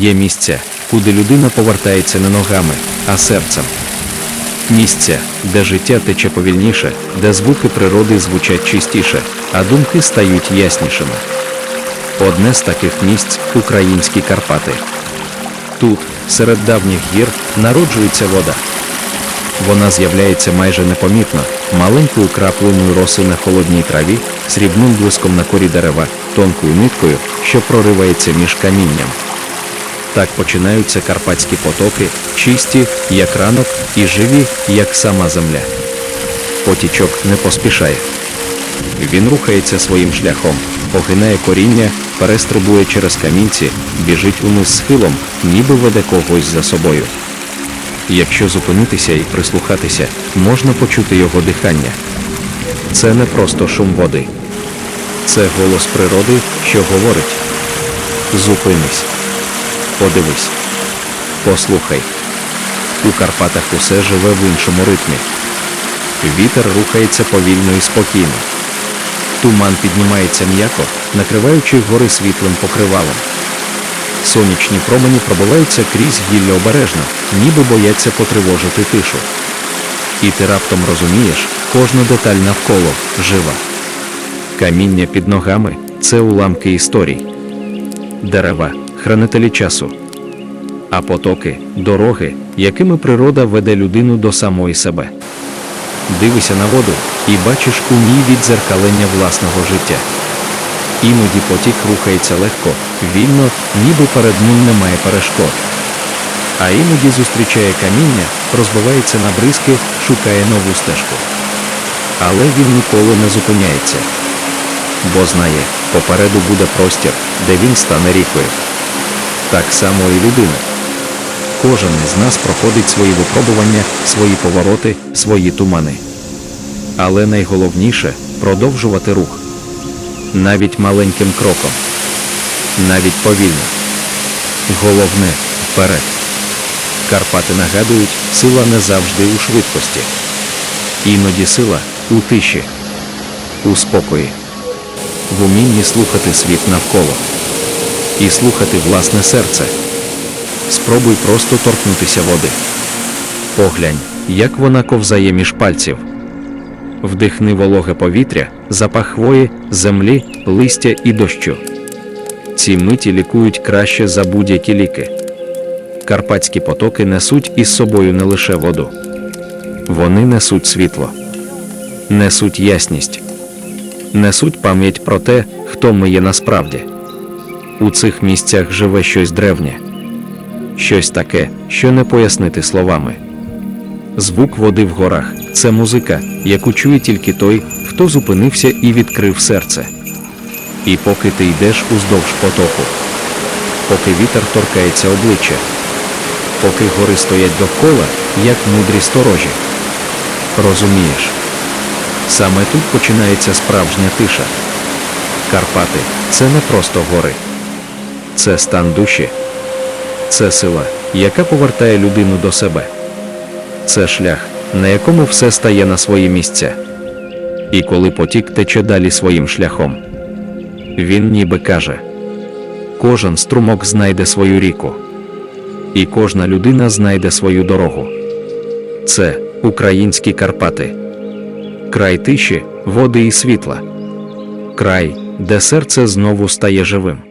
Є місця, куди людина повертається не ногами, а серцем. Місця, де життя тече повільніше, де звуки природи звучать чистіше, а думки стають яснішими. Одне з таких місць українські Карпати. Тут, серед давніх гір, народжується вода. Вона з'являється майже непомітно, маленькою краплиною роси на холодній траві, срібним блиском на корі дерева, тонкою ниткою, що проривається між камінням. Так починаються карпатські потоки, чисті, як ранок, і живі, як сама земля. Потічок не поспішає. Він рухається своїм шляхом, погинає коріння, перестрибує через камінці, біжить униз схилом, ніби веде когось за собою. Якщо зупинитися і прислухатися, можна почути його дихання. Це не просто шум води. Це голос природи, що говорить: Зупинись, подивись, послухай. У Карпатах усе живе в іншому ритмі. Вітер рухається повільно і спокійно. Туман піднімається м'яко, накриваючи гори світлим покривалом. Сонячні промені пробиваються крізь гілля обережно, ніби бояться потривожити тишу. І ти раптом розумієш, кожна деталь навколо жива. Каміння під ногами це уламки історій, дерева, хранителі часу, а потоки дороги, якими природа веде людину до самої себе. Дивися на воду і бачиш у ній віддзеркалення власного життя. Іноді потік рухається легко, вільно, ніби перед ним немає перешкод. А іноді зустрічає каміння, розбивається на бризки, шукає нову стежку. Але він ніколи не зупиняється. Бо знає, попереду буде простір, де він стане рікою. Так само і людина. Кожен із нас проходить свої випробування, свої повороти, свої тумани. Але найголовніше продовжувати рух. Навіть маленьким кроком. Навіть повільно. Головне вперед. Карпати нагадують, сила не завжди у швидкості. Іноді сила у тиші, у спокої, в умінні слухати світ навколо і слухати власне серце. Спробуй просто торкнутися води. Поглянь, як вона ковзає між пальців. Вдихни вологе повітря, запах хвої, землі, листя і дощу. Ці миті лікують краще за будь-які ліки. Карпатські потоки несуть із собою не лише воду. Вони несуть світло, несуть ясність, несуть пам'ять про те, хто ми є насправді. У цих місцях живе щось древнє, щось таке, що не пояснити словами. Звук води в горах це музика, яку чує тільки той, хто зупинився і відкрив серце. І поки ти йдеш уздовж потоку, поки вітер торкається обличчя, поки гори стоять довкола, як мудрі сторожі. Розумієш, саме тут починається справжня тиша. Карпати це не просто гори, це стан душі, це сила, яка повертає людину до себе. Це шлях, на якому все стає на свої місця. І коли потік тече далі своїм шляхом, він ніби каже: кожен струмок знайде свою ріку, і кожна людина знайде свою дорогу. Це українські Карпати, край тиші, води і світла, край, де серце знову стає живим.